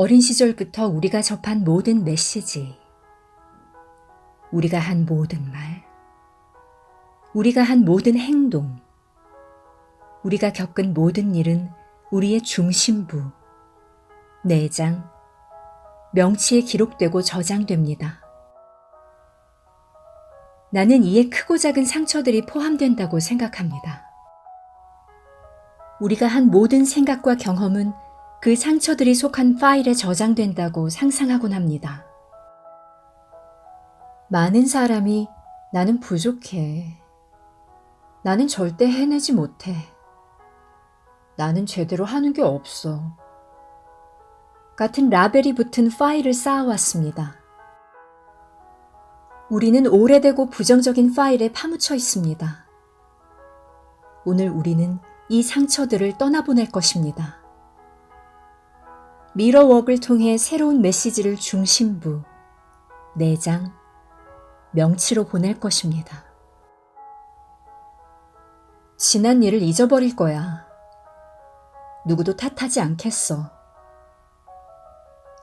어린 시절부터 우리가 접한 모든 메시지, 우리가 한 모든 말, 우리가 한 모든 행동, 우리가 겪은 모든 일은 우리의 중심부, 내장, 명치에 기록되고 저장됩니다. 나는 이에 크고 작은 상처들이 포함된다고 생각합니다. 우리가 한 모든 생각과 경험은 그 상처들이 속한 파일에 저장된다고 상상하곤 합니다. 많은 사람이 나는 부족해. 나는 절대 해내지 못해. 나는 제대로 하는 게 없어. 같은 라벨이 붙은 파일을 쌓아왔습니다. 우리는 오래되고 부정적인 파일에 파묻혀 있습니다. 오늘 우리는 이 상처들을 떠나보낼 것입니다. 미러웍을 통해 새로운 메시지를 중심부, 내장, 명치로 보낼 것입니다. 지난 일을 잊어버릴 거야. 누구도 탓하지 않겠어.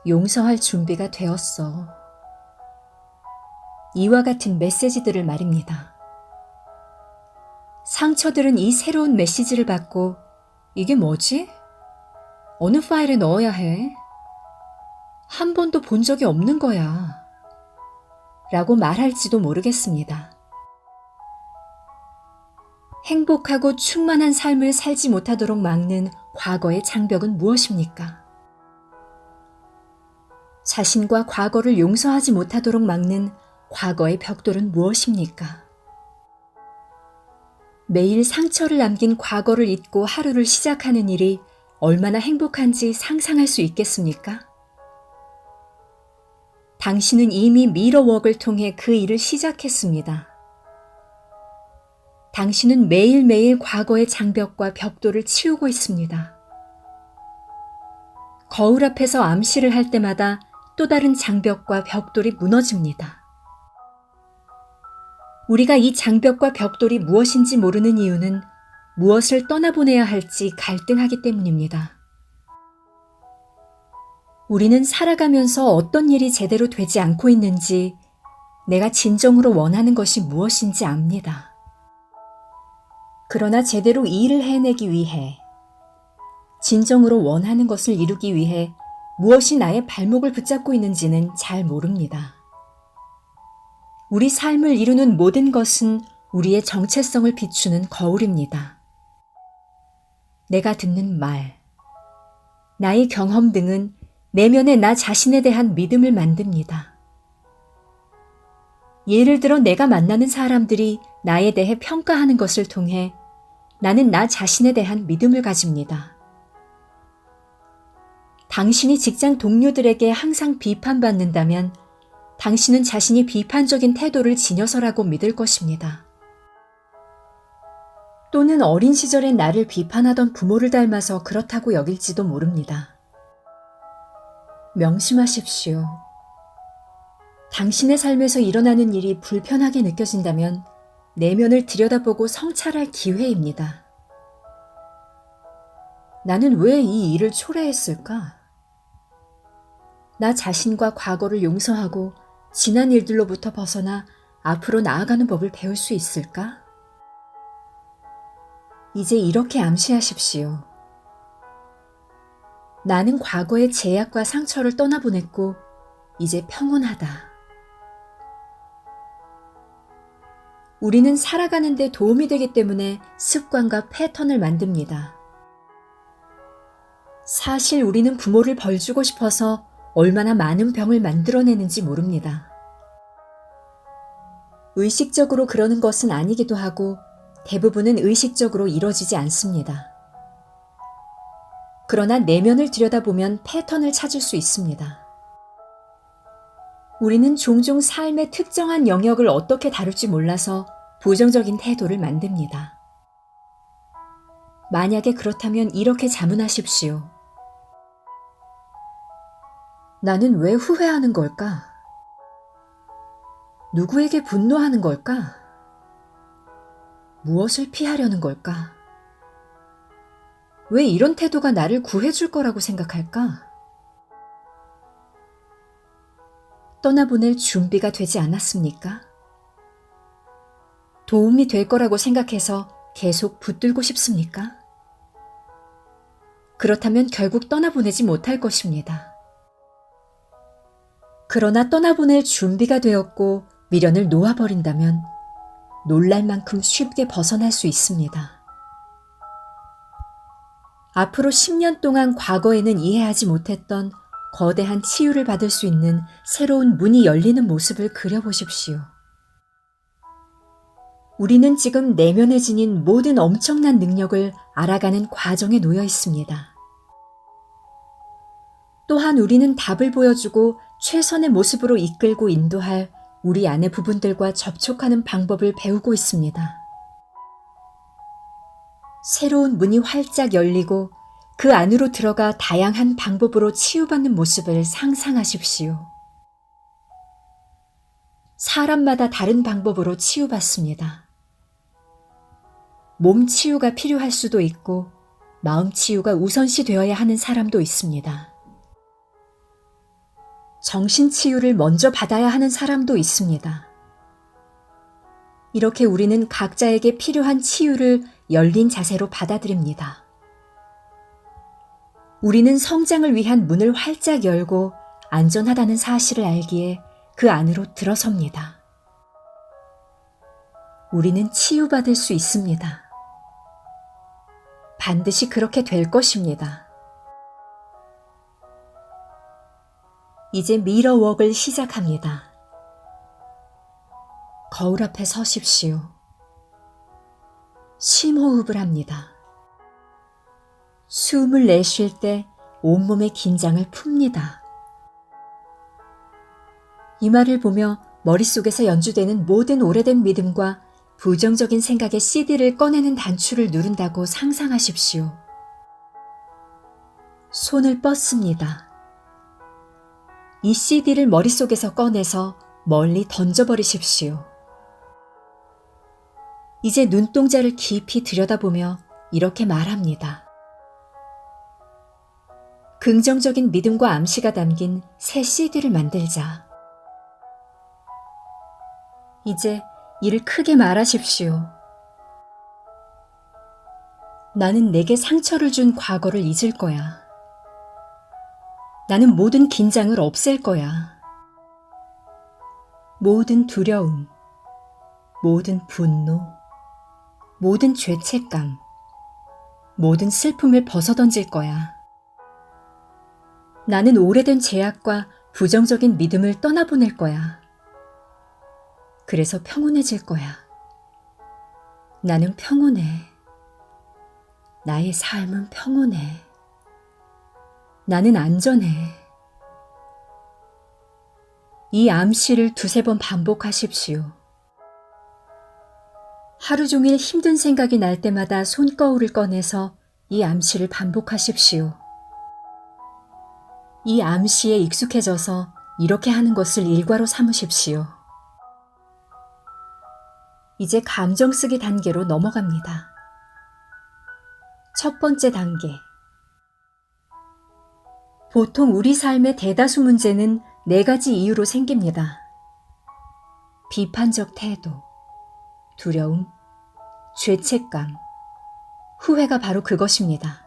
용서할 준비가 되었어. 이와 같은 메시지들을 말입니다. 상처들은 이 새로운 메시지를 받고 이게 뭐지? 어느 파일에 넣어야 해? 한 번도 본 적이 없는 거야. 라고 말할지도 모르겠습니다. 행복하고 충만한 삶을 살지 못하도록 막는 과거의 장벽은 무엇입니까? 자신과 과거를 용서하지 못하도록 막는 과거의 벽돌은 무엇입니까? 매일 상처를 남긴 과거를 잊고 하루를 시작하는 일이 얼마나 행복한지 상상할 수 있겠습니까? 당신은 이미 미러웍을 통해 그 일을 시작했습니다. 당신은 매일매일 과거의 장벽과 벽돌을 치우고 있습니다. 거울 앞에서 암시를 할 때마다 또 다른 장벽과 벽돌이 무너집니다. 우리가 이 장벽과 벽돌이 무엇인지 모르는 이유는 무엇을 떠나보내야 할지 갈등하기 때문입니다. 우리는 살아가면서 어떤 일이 제대로 되지 않고 있는지 내가 진정으로 원하는 것이 무엇인지 압니다. 그러나 제대로 이 일을 해내기 위해 진정으로 원하는 것을 이루기 위해 무엇이 나의 발목을 붙잡고 있는지는 잘 모릅니다. 우리 삶을 이루는 모든 것은 우리의 정체성을 비추는 거울입니다. 내가 듣는 말, 나의 경험 등은 내면의 나 자신에 대한 믿음을 만듭니다. 예를 들어 내가 만나는 사람들이 나에 대해 평가하는 것을 통해 나는 나 자신에 대한 믿음을 가집니다. 당신이 직장 동료들에게 항상 비판받는다면 당신은 자신이 비판적인 태도를 지녀서라고 믿을 것입니다. 또는 어린 시절에 나를 비판하던 부모를 닮아서 그렇다고 여길지도 모릅니다. 명심하십시오. 당신의 삶에서 일어나는 일이 불편하게 느껴진다면 내면을 들여다보고 성찰할 기회입니다. 나는 왜 이 일을 초래했을까? 나 자신과 과거를 용서하고 지난 일들로부터 벗어나 앞으로 나아가는 법을 배울 수 있을까? 이제 이렇게 암시하십시오. 나는 과거의 제약과 상처를 떠나보냈고 이제 평온하다. 우리는 살아가는데 도움이 되기 때문에 습관과 패턴을 만듭니다. 사실 우리는 부모를 벌주고 싶어서 얼마나 많은 병을 만들어내는지 모릅니다. 의식적으로 그러는 것은 아니기도 하고 대부분은 의식적으로 이뤄지지 않습니다. 그러나 내면을 들여다보면 패턴을 찾을 수 있습니다. 우리는 종종 삶의 특정한 영역을 어떻게 다룰지 몰라서 부정적인 태도를 만듭니다. 만약에 그렇다면 이렇게 자문하십시오. 나는 왜 후회하는 걸까? 누구에게 분노하는 걸까? 무엇을 피하려는 걸까? 왜 이런 태도가 나를 구해줄 거라고 생각할까? 떠나보낼 준비가 되지 않았습니까? 도움이 될 거라고 생각해서 계속 붙들고 싶습니까? 그렇다면 결국 떠나보내지 못할 것입니다. 그러나 떠나보낼 준비가 되었고 미련을 놓아버린다면 놀랄 만큼 쉽게 벗어날 수 있습니다. 앞으로 10년 동안 과거에는 이해하지 못했던 거대한 치유를 받을 수 있는 새로운 문이 열리는 모습을 그려보십시오. 우리는 지금 내면에 지닌 모든 엄청난 능력을 알아가는 과정에 놓여 있습니다. 또한 우리는 답을 보여주고 최선의 모습으로 이끌고 인도할 우리 안의 부분들과 접촉하는 방법을 배우고 있습니다. 새로운 문이 활짝 열리고 그 안으로 들어가 다양한 방법으로 치유받는 모습을 상상하십시오. 사람마다 다른 방법으로 치유받습니다. 몸 치유가 필요할 수도 있고 마음 치유가 우선시 되어야 하는 사람도 있습니다. 정신 치유를 먼저 받아야 하는 사람도 있습니다. 이렇게 우리는 각자에게 필요한 치유를 열린 자세로 받아들입니다. 우리는 성장을 위한 문을 활짝 열고 안전하다는 사실을 알기에 그 안으로 들어섭니다. 우리는 치유받을 수 있습니다. 반드시 그렇게 될 것입니다. 이제 미러웍을 시작합니다. 거울 앞에 서십시오. 심호흡을 합니다. 숨을 내쉴 때 온몸의 긴장을 풉니다. 이 말을 보며 머릿속에서 연주되는 모든 오래된 믿음과 부정적인 생각의 CD를 꺼내는 단추를 누른다고 상상하십시오. 손을 뻗습니다. 이 CD를 머릿속에서 꺼내서 멀리 던져버리십시오. 이제 눈동자를 깊이 들여다보며 이렇게 말합니다. 긍정적인 믿음과 암시가 담긴 새 CD를 만들자. 이제 이를 크게 말하십시오. 나는 내게 상처를 준 과거를 잊을 거야. 나는 모든 긴장을 없앨 거야. 모든 두려움, 모든 분노, 모든 죄책감, 모든 슬픔을 벗어던질 거야. 나는 오래된 제약과 부정적인 믿음을 떠나보낼 거야. 그래서 평온해질 거야. 나는 평온해. 나의 삶은 평온해. 나는 안전해. 이 암시를 두세 번 반복하십시오. 하루 종일 힘든 생각이 날 때마다 손거울을 꺼내서 이 암시를 반복하십시오. 이 암시에 익숙해져서 이렇게 하는 것을 일과로 삼으십시오. 이제 감정 쓰기 단계로 넘어갑니다. 첫 번째 단계. 보통 우리 삶의 대다수 문제는 네 가지 이유로 생깁니다. 비판적 태도, 두려움, 죄책감, 후회가 바로 그것입니다.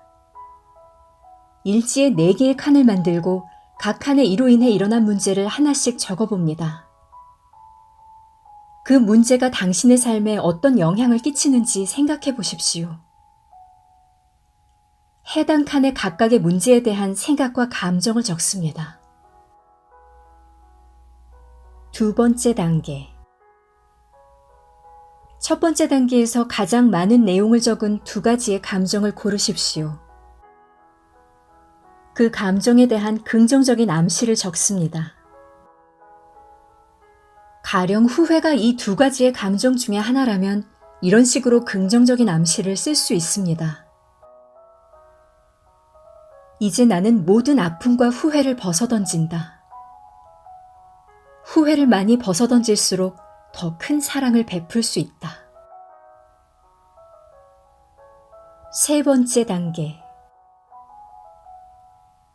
일지에 네 개의 칸을 만들고 각 칸에 이로 인해 일어난 문제를 하나씩 적어봅니다. 그 문제가 당신의 삶에 어떤 영향을 끼치는지 생각해 보십시오. 해당 칸의 각각의 문제에 대한 생각과 감정을 적습니다. 두 번째 단계. 첫 번째 단계에서 가장 많은 내용을 적은 두 가지의 감정을 고르십시오. 그 감정에 대한 긍정적인 암시를 적습니다. 가령 후회가 이 두 가지의 감정 중에 하나라면 이런 식으로 긍정적인 암시를 쓸 수 있습니다. 이제 나는 모든 아픔과 후회를 벗어던진다. 후회를 많이 벗어던질수록 더 큰 사랑을 베풀 수 있다. 세 번째 단계.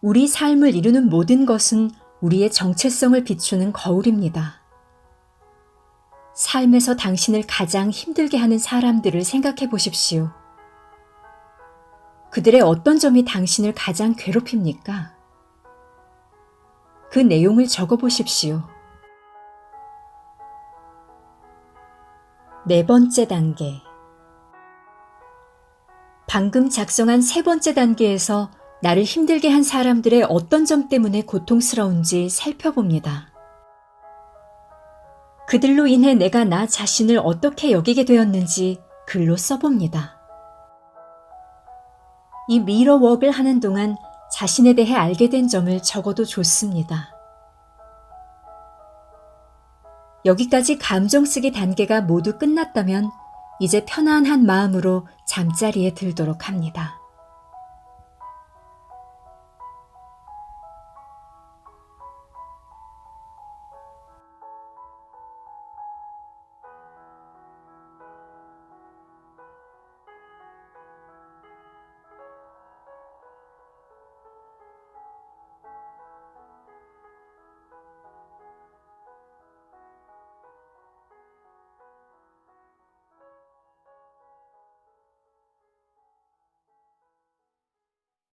우리 삶을 이루는 모든 것은 우리의 정체성을 비추는 거울입니다. 삶에서 당신을 가장 힘들게 하는 사람들을 생각해 보십시오. 그들의 어떤 점이 당신을 가장 괴롭힙니까? 그 내용을 적어 보십시오. 네 번째 단계. 방금 작성한 세 번째 단계에서 나를 힘들게 한 사람들의 어떤 점 때문에 고통스러운지 살펴봅니다. 그들로 인해 내가 나 자신을 어떻게 여기게 되었는지 글로 써봅니다. 이 미러웍을 하는 동안 자신에 대해 알게 된 점을 적어도 좋습니다. 여기까지 감정 쓰기 단계가 모두 끝났다면 이제 편안한 마음으로 잠자리에 들도록 합니다.